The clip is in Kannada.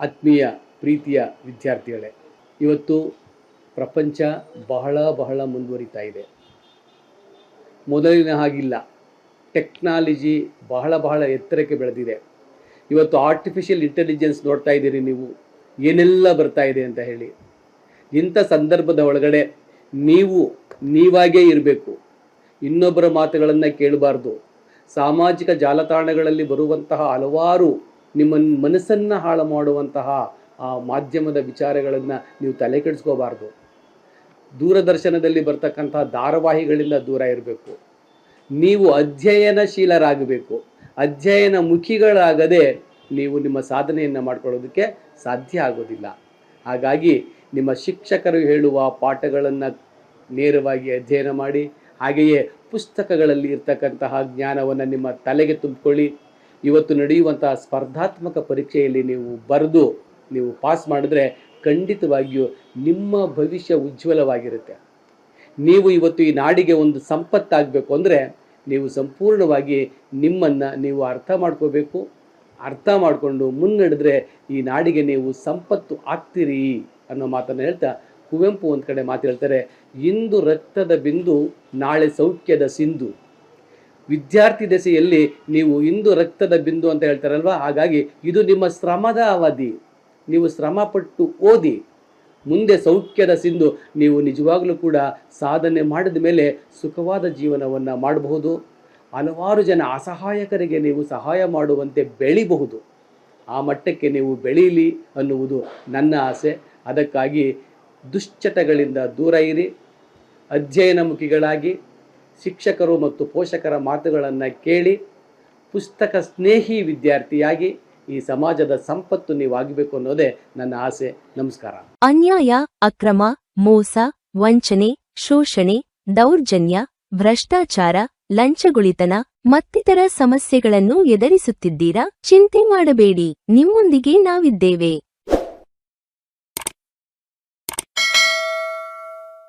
ಆತ್ಮೀಯ ಪ್ರೀತಿಯ ವಿದ್ಯಾರ್ಥಿಗಳೇ, ಇವತ್ತು ಪ್ರಪಂಚ ಬಹಳ ಬಹಳ ಮುಂದುವರಿತಾ ಇದೆ. ಮೊದಲಿನ ಹಾಗಿಲ್ಲ. ಟೆಕ್ನಾಲಜಿ ಬಹಳ ಬಹಳ ಎತ್ತರಕ್ಕೆ ಬೆಳೆದಿದೆ. ಇವತ್ತು ಆರ್ಟಿಫಿಷಿಯಲ್ ಇಂಟೆಲಿಜೆನ್ಸ್ ನೋಡ್ತಾ ಇದ್ದೀರಿ ನೀವು. ಏನೆಲ್ಲ ಬರ್ತಾ ಇದೆ ಅಂತ ಹೇಳಿ. ಇಂಥ ಸಂದರ್ಭದ ಒಳಗಡೆ ನೀವು ನೀವಾಗೇ ಇರಬೇಕು. ಇನ್ನೊಬ್ಬರ ಮಾತುಗಳನ್ನು ಕೇಳಬಾರ್ದು. ಸಾಮಾಜಿಕ ಜಾಲತಾಣಗಳಲ್ಲಿ ಬರುವಂತಹ ಹಲವಾರು ನಿಮ್ಮ ಮನಸ್ಸನ್ನು ಹಾಳು ಮಾಡುವಂತಹ ಆ ಮಾಧ್ಯಮದ ವಿಚಾರಗಳನ್ನು ನೀವು ತಲೆ ಕೆಡಿಸ್ಕೋಬಾರ್ದು. ದೂರದರ್ಶನದಲ್ಲಿ ಬರ್ತಕ್ಕಂತಹ ಧಾರಾವಾಹಿಗಳಿಂದ ದೂರ ಇರಬೇಕು. ನೀವು ಅಧ್ಯಯನಶೀಲರಾಗಬೇಕು. ಅಧ್ಯಯನ ಮುಖಿಗಳಾಗದೆ ನೀವು ನಿಮ್ಮ ಸಾಧನೆಯನ್ನು ಮಾಡ್ಕೊಳ್ಳೋದಕ್ಕೆ ಸಾಧ್ಯ ಆಗೋದಿಲ್ಲ. ಹಾಗಾಗಿ ನಿಮ್ಮ ಶಿಕ್ಷಕರು ಹೇಳುವ ಪಾಠಗಳನ್ನು ನೇರವಾಗಿ ಅಧ್ಯಯನ ಮಾಡಿ, ಹಾಗೆಯೇ ಪುಸ್ತಕಗಳಲ್ಲಿ ಇರ್ತಕ್ಕಂತಹ ಜ್ಞಾನವನ್ನು ನಿಮ್ಮ ತಲೆಗೆ ತುಂಬಿಕೊಳ್ಳಿ. ಇವತ್ತು ನಡೆಯುವಂತಹ ಸ್ಪರ್ಧಾತ್ಮಕ ಪರೀಕ್ಷೆಯಲ್ಲಿ ನೀವು ಬರೆದು ನೀವು ಪಾಸ್ ಮಾಡಿದ್ರೆ ಖಂಡಿತವಾಗಿಯೂ ನಿಮ್ಮ ಭವಿಷ್ಯ ಉಜ್ವಲವಾಗಿರುತ್ತೆ. ನೀವು ಇವತ್ತು ಈ ನಾಡಿಗೆ ಒಂದು ಸಂಪತ್ತಾಗಬೇಕು ಅಂದರೆ ನೀವು ಸಂಪೂರ್ಣವಾಗಿ ನಿಮ್ಮನ್ನು ನೀವು ಅರ್ಥ ಮಾಡ್ಕೋಬೇಕು. ಅರ್ಥ ಮಾಡಿಕೊಂಡು ಮುನ್ನಡೆದ್ರೆ ಈ ನಾಡಿಗೆ ನೀವು ಸಂಪತ್ತು ಆಗ್ತೀರಿ ಅನ್ನೋ ಮಾತನ್ನು ಹೇಳ್ತಾ ಕುವೆಂಪು ಒಂದು ಕಡೆ ಮಾತು ಹೇಳ್ತಾರೆ, ಇಂದು ರಕ್ತದ ಬಿಂದು, ನಾಳೆ ಸೌಖ್ಯದ ಸಿಂಧು. ವಿದ್ಯಾರ್ಥಿ ದೆಸೆಯಲ್ಲಿ ನೀವು ಇಂದು ರಕ್ತದ ಬಿಂದು ಅಂತ ಹೇಳ್ತಾರಲ್ವಾ? ಹಾಗಾಗಿ ಇದು ನಿಮ್ಮ ಶ್ರಮದ ಅವಧಿ ನೀವು ಶ್ರಮಪಟ್ಟು ಓದಿ, ಮುಂದೆ ಸೌಖ್ಯದ ಸಿಂಧು, ನೀವು ನಿಜವಾಗಲೂ ಕೂಡ ಸಾಧನೆ ಮಾಡಿದ ಮೇಲೆ ಸುಖವಾದ ಜೀವನವನ್ನು ಮಾಡಬಹುದು. ಹಲವಾರು ಜನ ಅಸಹಾಯಕರಿಗೆ ನೀವು ಸಹಾಯ ಮಾಡುವಂತೆ ಬೆಳಿಬಹುದು. ಆ ಮಟ್ಟಕ್ಕೆ ನೀವು ಬೆಳೀಲಿ ಅನ್ನುವುದು ನನ್ನ ಆಸೆ. ಅದಕ್ಕಾಗಿ ದುಶ್ಚಟಗಳಿಂದ ದೂರ ಇರಿ. ಅಧ್ಯಯನಮುಖಿಗಳಾಗಿ. ಶಿಕ್ಷಕರು ಮತ್ತು ಪೋಷಕರ ಮಾತುಗಳನ್ನು ಕೇಳಿ ಪುಸ್ತಕ ಸ್ನೇಹಿ ವಿದ್ಯಾರ್ಥಿಯಾಗಿ ಈ ಸಮಾಜದ ಸಂಪತ್ತು ನೀವಾಗಬೇಕು ಅನ್ನೋದೇ ನನ್ನ ಆಸೆ. ನಮಸ್ಕಾರ. ಅನ್ಯಾಯ, ಅಕ್ರಮ, ಮೋಸ, ವಂಚನೆ, ಶೋಷಣೆ, ದೌರ್ಜನ್ಯ, ಭ್ರಷ್ಟಾಚಾರ, ಲಂಚಗುಳಿತನ ಮತ್ತಿತರ ಸಮಸ್ಯೆಗಳನ್ನು ಎದುರಿಸುತ್ತಿದ್ದೀರಾ? ಚಿಂತೆ ಮಾಡಬೇಡಿ. ನಿಮ್ಮೊಂದಿಗೆ ನಾವಿದ್ದೇವೆ.